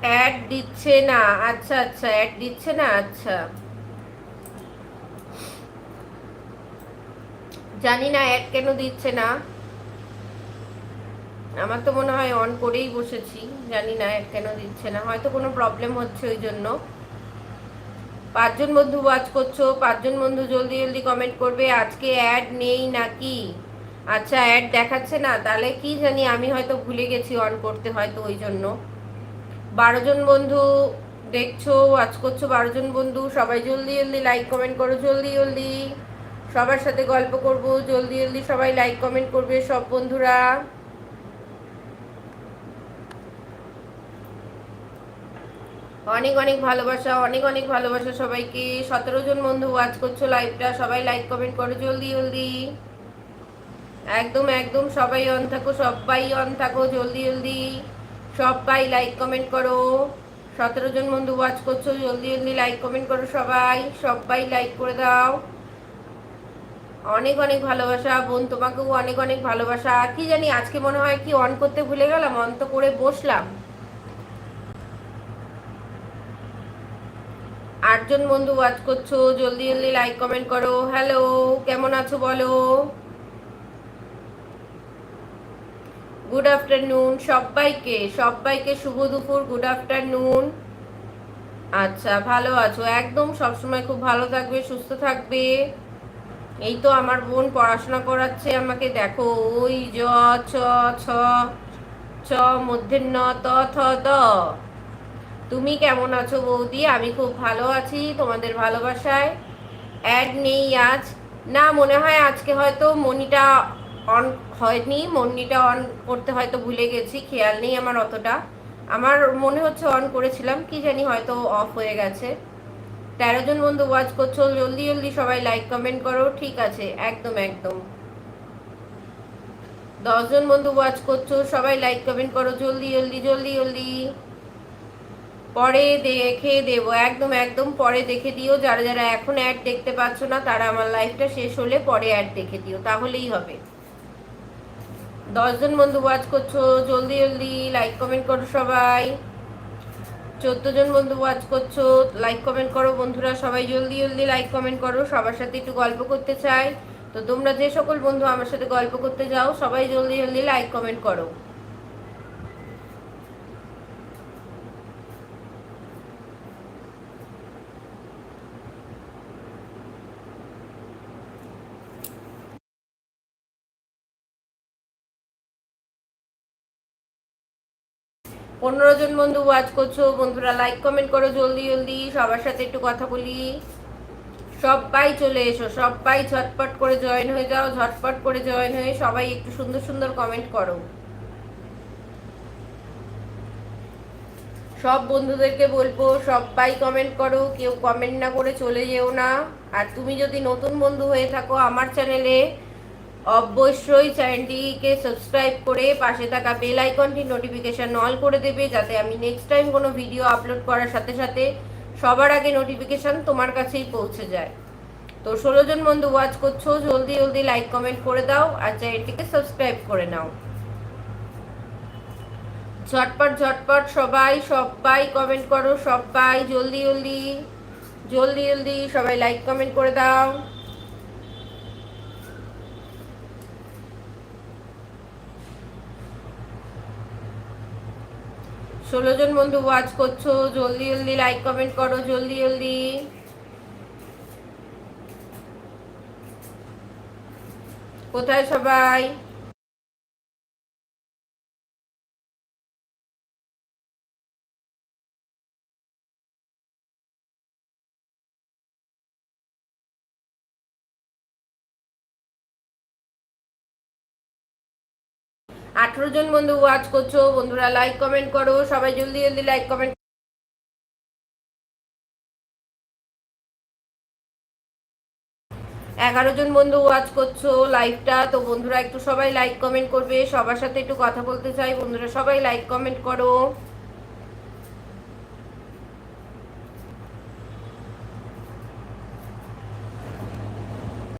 Add দিচ্ছে না। আচ্ছা আচ্ছা অ্যাড দিচ্ছে না? আচ্ছা। জানি না অ্যাড কেন দিচ্ছে না। আমার তো মনে হয় অন করেই বসেছি। জানি না অ্যাড কেন দিচ্ছে না। হয়তো কোনো প্রবলেম হচ্ছে ওই জন্য। পাঁচজন বন্ধু ওয়াচ করছ? পাঁচজন বন্ধু জলদি জলদি কমেন্ট করবে, আজকে অ্যাড নেই নাকি? আচ্ছা অ্যাড দেখাচ্ছে না। তাহলে কি জানি, আমি হয়তো ভুলে গেছি অন করতে হয়তো ওই জন্য। বারো জন বন্ধু দেখছ ওয়াচ করছ, বারো জন বন্ধু, সবাই জলদি জলদি লাইক কমেন্ট করো, জলদি জলদি। সবার সাথে গল্প করব, জলদি জলদি সবাই লাইক কমেন্ট করবে সব বন্ধুরা। অনেক অনেক ভালোবাসা, অনেক অনেক ভালোবাসা সবাইকে। সতেরো জন বন্ধু ওয়াচ করছ লাইভটা সবাই লাইক কমেন্ট করো, জলদি জলদি। একদম একদম সবাই অন থাকো, সবাই অন থাকো, জলদি জলদি। সবাই লাইক কমেন্ট করো। সতেরো জন বন্ধু ওয়াচ করছ, জলদি জলদি লাইক কমেন্ট করো সবাই। সবাই লাইক করে দাও। অনেক অনেক ভালোবাসা, বোন তোমাকেও অনেক অনেক ভালোবাসা। কি জানি, আজকে মনে হয় কি অন করতে ভুলে গেলাম অন তো করে বসলাম। আটজন বন্ধু ওয়াচ করছ, জলদি জলদি লাইক কমেন্ট করো। হ্যালো কেমন আছো বলো? গুড আফটারনুন সবাইকে সবাইকে শুভ দুপুর গুড আফটারনুন আচ্ছা ভালো আছো? একদম সবসময় খুব ভালো থাকবে, সুস্থ থাকবে। এই তো আমার বোন পড়াশোনা করাচ্ছে, আমাকে দেখো, ওই জ, ছ ছ ছ, মধ্যে ন, ত, থ দ তুমি কেমন আছো বৌদি? আমি খুব ভালো আছি, তোমাদের ভালোবাসায়। অ্যাড নেই আজ। না, মনে হয় আজকে হয়তো মনিটা অন হয়নি মনিটা অন করতে হয়তো ভুলে গেছি, খেয়াল নেই আমার অতটা। আমার মনে হচ্ছে অন করেছিলাম, কি জানি হয়তো অফ হয়ে গেছে। তেরো জন বন্ধু ওয়াচ করছ, জলদি জলদি সবাই লাইক কমেন্ট করো, ঠিক আছে, একদম একদম। দশজন বন্ধু ওয়াচ করছ, সবাই লাইক কমেন্ট করো, জলদি জলদি জলদি জলদি। পরে দেখে দেব, একদম একদম, পরে দেখে দিও, যারা যারা এখন অ্যাড দেখতে পাচ্ছ না, তারা আমার লাইফটা শেষ হলে পরে অ্যাড দেখে দিও, তাহলেই হবে। দশজন বন্ধু ওয়াচ করছ, জলদি জলদি লাইক কমেন্ট করো সবাই। চোদ্দ জন বন্ধু ওয়াচ করছ লাইক কমেন্ট করো বন্ধুরা, সবাই জলদি জলদি লাইক কমেন্ট করো, সবার সাথে একটু গল্প করতে চাই। তো তোমরা যে সকল বন্ধু আমার সাথে গল্প করতে যাও, সবাই জলদি জলদি লাইক কমেন্ট করো। পনেরো জন বন্ধু ওয়াচ করছ, বন্ধুরা লাইক কমেন্ট করো জলদি জলদি, সবার সাথে একটু কথা বলি। সবাই চলে এসো, সবাই ঝটপট করে জয়েন হয়ে যাও, ঝটপট করে জয়েন হয়ে সবাই একটু সুন্দর সুন্দর কমেন্ট করো। সব বন্ধুদেরকে বলব, সবাই কমেন্ট করো, কেউ কমেন্ট না করে চলে যেও না। আর তুমি যদি নতুন বন্ধু হয়ে থাকো আমার চ্যানেলে অবশ্যই চ্যানেলটিকে সাবস্ক্রাইব করে পাশে থাকা বেল আইকনটি নোটিফিকেশান অল করে দেবে, যাতে আমি নেক্সট টাইম কোনো ভিডিও আপলোড করার সাথে সাথে সবার আগে নোটিফিকেশান তোমার কাছেই পৌঁছে যায়। তো ষোলো জন বন্ধু ওয়াচ করছ, জলদি জলদি লাইক কমেন্ট করে দাও আর চ্যানেলটিকে সাবস্ক্রাইব করে নাও। ঝটপট ঝটপট সবাই সবাই কমেন্ট করো, সবাই জলদি জলদি জলদি জলদি সবাই লাইক কমেন্ট করে দাও। ষোলো জন বন্ধু ওয়াচ করছ জলদি জলদি লাইক কমেন্ট করো জলদি জলদি। কোথায় সবাই? আঠেরো জন বন্ধু ওয়াচ করছ, বন্ধুরা লাইক কমেন্ট করো, সবাই জলদি জলদি লাইক কমেন্ট এগারো জন বন্ধু ওয়াচ করছ লাইভটা তো বন্ধুরা একটু সবাই লাইক কমেন্ট করবে, সবার সাথে একটু কথা বলতে চাই, বন্ধুরা সবাই লাইক কমেন্ট করো।